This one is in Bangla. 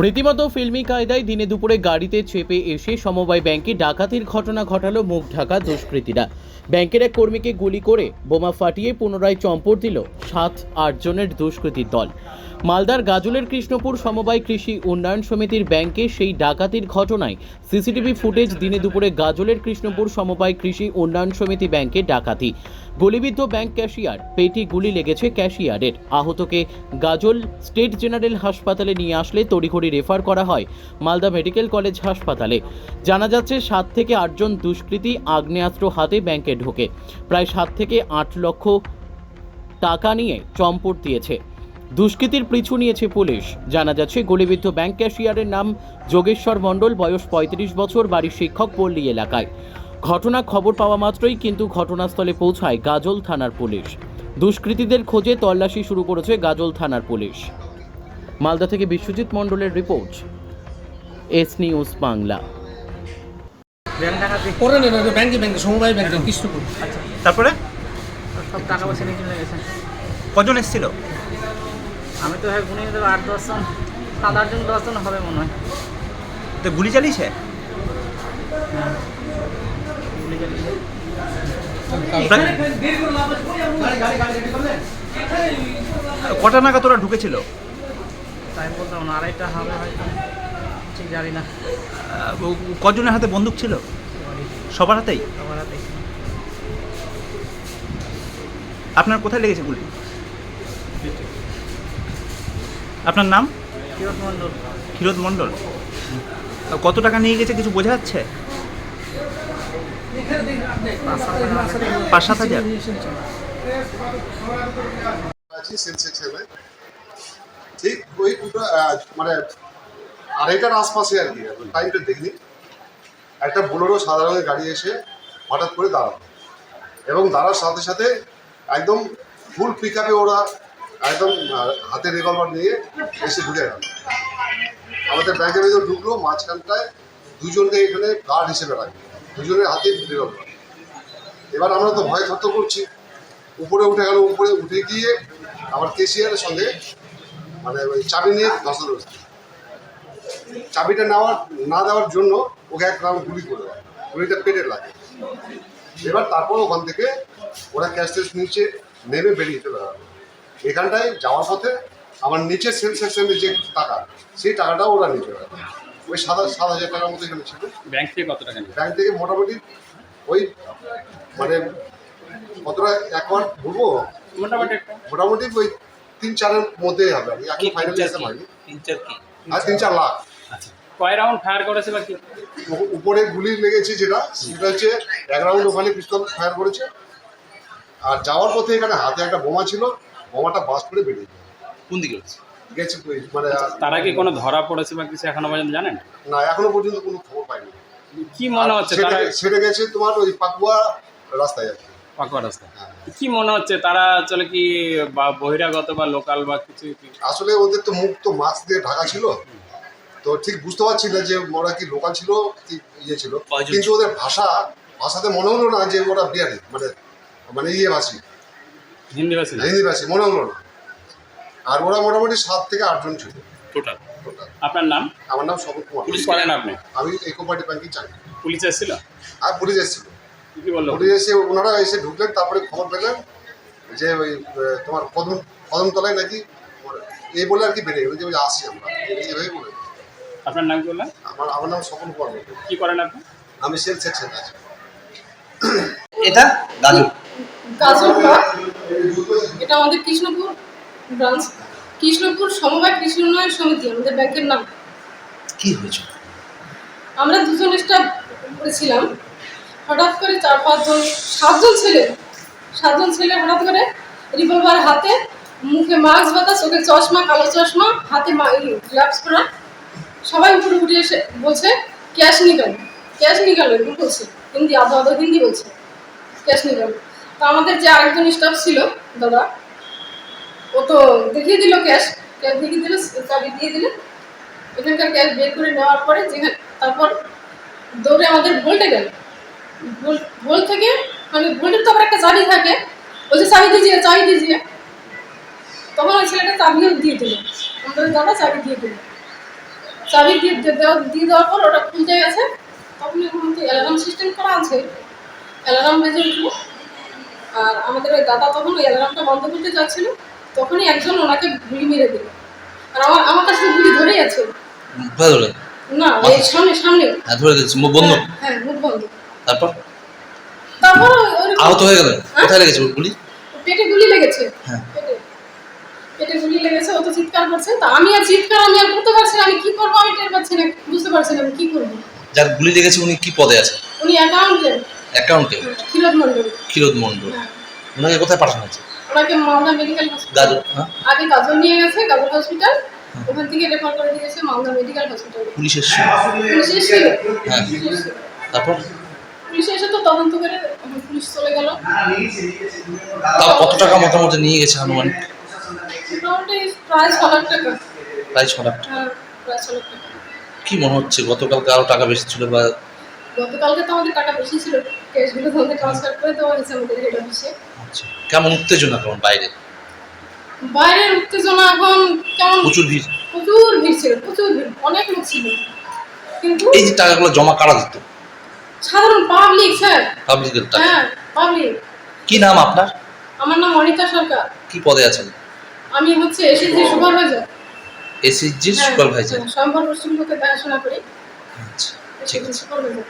রীতিমতো ফিল্মি কায়দায় দিনে দুপুরে গাড়িতে চেপে এসে সমবায় ব্যাংকে ডাকাতির ঘটনা ঘটালো মুখ ঢাকা দুষ্কৃতীরা। ব্যাংকের এক কর্মীকে গুলি করে বোমা ফাটিয়ে পুনরায় চম্পট দিল সাত আটজনের দুষ্কৃতীর দল। মালদার গাজলের কৃষ্ণপুর সমবায় কৃষি উন্নয়ন সমিতির ব্যাংকে সেই ডাকাতির ঘটনায় সিসিটিভি ফুটেজ দিনে দুপুরে গাজলের কৃষ্ণপুর সমবায় কৃষি উন্নয়ন সমিতি ব্যাংকে ডাকাতি। গুলিবিদ্ধ ব্যাংক ক্যাশিয়ার, পেটি গুলি লেগেছে ক্যাশিয়ারের। আহতকে গাজল স্টেট জেনারেল হাসপাতালে নিয়ে আসলে তড়িঘড়ি রেফার করা হয় মালদা মেডিকেল কলেজ হাসপাতালে। জানা যাচ্ছে, সাত থেকে আটজন দুষ্কৃতী আগ্নেয়াস্ত্র হাতে ব্যাংকে ঢোকে। প্রায় সাত থেকে আট লক্ষ টাকা নিয়ে চম্পট দিয়েছে। দুষ্কৃতীর পিছু নিয়েছে পুলিশ। জানা যাচ্ছে, গুলিবিদ্ধ ব্যাংক ক্যাশিয়ারের নাম যোগেশ্বর মণ্ডল, বয়স পঁয়ত্রিশ বছর, বাড়ির শিক্ষক পল্লী এলাকায়। ঘটনা খবর পাওয়া মাত্রই কিন্তু ঘটনাস্থলে পৌঁছায় গাজল থানার পুলিশ। দুষ্কৃতীদের খোঁজে তল্লাশি শুরু করেছে গাজল থানার পুলিশ। মালদা থেকে বিশ্বজিৎ মণ্ডলের report S news Bangla. Bank ডাকাতি করে নেন ওই ব্যাংকে ব্যাংকে সমবায় ব্যাংকে কৃষ্ণপুর তারপরে? সব টাকা পয়সা নিয়ে চলে গেছে। কজন এসেছিল? আমি তো ভাই গুনে দেবো আট দশজন সাত আটজন দশজন হবে মনে হয়। তো গুলি চালিয়েছে? গুলি চালিয়েছে। কটা নাগাদ ওরা ঢুকেছিল? তাই বলতে পারব না আড়াইটা হবে হয়তো ঠিক জানি না। কজনের হাতে বন্দুক ছিল? সবার হাতেই? সবার হাতে আপনার কোথায় লেগেছে গুলি? আপনার নাম? কিরত মণ্ডল। ক্ষীরোদ মণ্ডল। কত টাকা নিয়ে গেছে কিছু বোঝা যাচ্ছে? পাঁচ সাত হাজার হবে। পাঁচ সাত হাজার আছি সেল সেকশনে ঠিক ওই দুটো মানে আড়াইটার আশপাশে আর কি টাইমটা দেখিনি। একটা বোলেরো সাদা রঙের গাড়ি এসে হঠাৎ করে দাঁড়াল। এবং দাঁড়ার সাথে সাথে একদম ফুল পিক আপে ওরা একদম হাতে রিভলভার নিয়ে এসে ঢুকে গেল। আমাদের ব্যাংকের ভিতরে ঢুকলো, মাঝখানটায় দুজনকে এখানে গার্ড হিসেবে রাখবে দুজনের হাতে রিভলভার এবার আমরা তো ভয় থর করছি। উপরে উঠে গেল, উপরে উঠে গিয়ে আমার কেসিয়ারের সঙ্গে মানে ওই চাবি নিয়ে ধসা ধরছে চাবিটা নেওয়ার না দেওয়ার জন্য ওকে এক রাউন্ড গুলি করে দেয় গুলিটা পেটে লাগে। এবার তারপর ওখান থেকে ওরা ক্যাশ টেস নিচে নেমে বেরিয়ে চলে গেল। এখানটায় যাওয়ার পথে আমার নিচের সেল সেকশনের যে টাকা সেই টাকাটাও ওরা চলে গেল ওই সাত সাত হাজার টাকার মতো এখানে ছিল। ব্যাংক থেকে কত টাকা ব্যাংক থেকে মোটামুটি ওই মানে কতটা এক মাস বলব? মোটামুটি মোটামুটি ওই তিন চারের মধ্যেই হবে। আমি এখন ফাইনাল হিসাব হয়নি। তিন চার কি? আর তিন চার লাখ। আচ্ছা। কয় রাউন্ড ফায়ার করেছে বা কি? উপরে গুলি লেগেছে যেটা সেটা হচ্ছে এক রাউন্ড ওখানে পিস্তল ফায়ার করেছে। আর যাওয়ার পথে এখানে হাতে একটা বোমা ছিল বোমাটা বাস করে বেরিয়ে গেছে। কোন দিকে গেছে মানে তারা কি কোনো ধরা পড়েছে বা কিছু এখনও পর্যন্ত জানেন? না এখনও পর্যন্ত কোনো খবর পাইনি। কি মনে হচ্ছে তারা সেটা গেছে তোমার ওই পাকুয়া রাস্তায় আছে পাকুয়া রাস্তা হ্যাঁ। কি মনে হচ্ছে তারা চলে কি বা বহিরাগত বা লোকাল বা কিছু আসলে ওদের তো মুখ তো মাস্ক দিয়ে ঢাকা ছিল। তো ঠিক বুঝতে পারছি না যে ওরা কি লোকাল ছিল কি ইয়ে ছিল। কিন্তু ওদের ভাষা ভাষাতে মনে হলো না যে ওরা বিহারি মানে মানে ইয়ে ভাষী হিন্দি ভাষী না হিন্দি ভাষী মনে হলো না। আর ওরা মোটামুটি সাত থেকে আটজন ছিল। টোটাল। আপনার নাম? আমার নাম স্বপন কুমার। পুলিশ করেন আপনি? আমি ইকো পার্টি ব্যাংকে চাকরি পুলিশ এসেছিল? আর পুলিশ এসেছিল। কি এসে ওনারা এসে ঢুকলেন তারপরে খবর পেলেন যে ওই তোমার কদম কদমতলায় নাকি এই বলে আর কি বেরিয়ে গেল যে ওই আসছি আমরা। এইভাবে বলে। আপনার নাম কি বললেন? আমার আমার নাম স্বপন মণ্ডল। কি করেন আপনি? আমি সেল সেকশন আছি এটা গাজল। গাজল ব্লক এটা আমাদের কৃষ্ণপুর ব্রাঞ্চ কৃষ্ণপুর সমবায় কৃষি উন্নয়ন সমিতি আমাদের ব্যাংকের নাম। কি হয়েছিল আমরা দুজন স্টাফ করেছিলাম। হঠাৎ করে চার পাঁচজন, সাতজন ছেলে সাতজন ছেলে হঠাৎ করে রিভলভার হাতে, মুখে মাস্ক বাতা চোখে চশমা, কালো চশমা, হাতে গ্লাভস পরা। সবাই উপরে উঠে এসে বলছে ক্যাশ নিকাল ক্যাশ নিকাল এরকম বলছে। হিন্দি, আদো আদো হিন্দি বলছে ক্যাশ নিকাল তো আমাদের যে আরেকজন স্টাফ ছিল, দাদা, ও তো দেখিয়ে দিল ক্যাশ ক্যাশ দেখিয়ে দিল চাবি দিয়ে দিলে। এখানকার ক্যাশ বের করে নেওয়ার পরে যেখানে তারপর দৌড়ে আমাদের ভোল্টে গেল। ভোল ভোল থেকে মানে ভোল্টের তো আবার একটা চাবি থাকে। বলছে চাবি দিজিয়ে চাবি দিজিয়ে তখন ওই ছেলেটা চাবিও দিয়ে দিল। আমাদের দাদা চাবি দিয়ে দিল। চাবি দিয়ে দিয়ে দেওয়া- দিয়ে দেওয়ার পর ওটা খুলতে গেছে। তখন এখন তো অ্যালার্ম সিস্টেম করা আছে। অ্যালার্ম বেজে উঠল। আর আমাদের ওই দাদা তখন ওই অ্যালার্মটা বন্ধ করতে যাচ্ছিল। তখনই একজন ওনাকে গুলি মেরে দিল। আর আমার আমার কাছে গুলি ধরেই আছে। না সামনে সামনে। হ্যাঁ ধরে দিচ্ছি মুখ বন্ধ। হ্যাঁ, হ্যাঁ মুখ বন্ধ। তারপর? তারপর আহত হয়ে গেলেন। কোথায় লেগেছে গুলি পেটে গুলি লেগেছে। হ্যাঁ। পেটে। গুলি লেগেছে ও তো চিৎকার করছে। তা আমি আর চিৎকার আমি আর করতে পারছি না আমি কি করব? আমি টের পাচ্ছি না বুঝতে পারছি না আমি কি করব। যার গুলি লেগেছে উনি কি পদে আছে উনি অ্যাকাউন্টেন্ট অ্যাকাউন্টে ক্ষীরোদ মন্ডল ক্ষীরোদ মণ্ডল। হ্যাঁ। ওনাকে কোথায় পাঠানো হয়েছে? ওনাকে মালদা মেডিকেল হ্যাঁ। আগে গাজল নিয়ে গেছে গাজল হসপিটাল ওখান থেকে রেফার করে দিয়েছে মালদা মেডিকেল হসপিটাল পুলিশের পুলিশ এসেছিল হ্যাঁ। তারপর? পুলিশ এসে তো তদন্ত করে পুলিশ চলে গেল। তাও কত টাকা মোটামুটি নিয়ে গেছে আনুমানিক মোটামুটি প্রায় ছ লাখ টাকা। প্রায় ছ লাখ টাকা। হ্যাঁ প্রায় ছ লাখ টাকা। কি মনে হচ্ছে গতকালকে আরও টাকা বেশি ছিল বা গতকালকে তো আমাদের টাকা বেশি ছিল ক্যাশগুলো তোমাদের ট্রান্সফার করে দেওয়া হয়েছে আমাদের হেড অফিসে আচ্ছা কেমন উত্তেজনা কেমন বাইরে? বাইরের উত্তেজনা এখন কেমন? প্রচুর ভিড়। প্রচুর ভিড় ছিল প্রচুর ভিড় অনেক লোক ছিল। কিন্তু এই যে টাকাগুলো জমা কারা দিত? সাধারণ পাবলিক স্যার পাবলিকের টাকা হ্যাঁ পাবলিক কি নাম আপনার? আমার নাম অনিতা সরকার। কি পদে আছেন? আমি হচ্ছে এসএসজি সুপারভাইজার এসএসজি সুপারভাইজার সম্ভব পশ্চিমবঙ্গে দেখাশোনা করি। আচ্ছা ঠিক আছে। সুপারভাইজার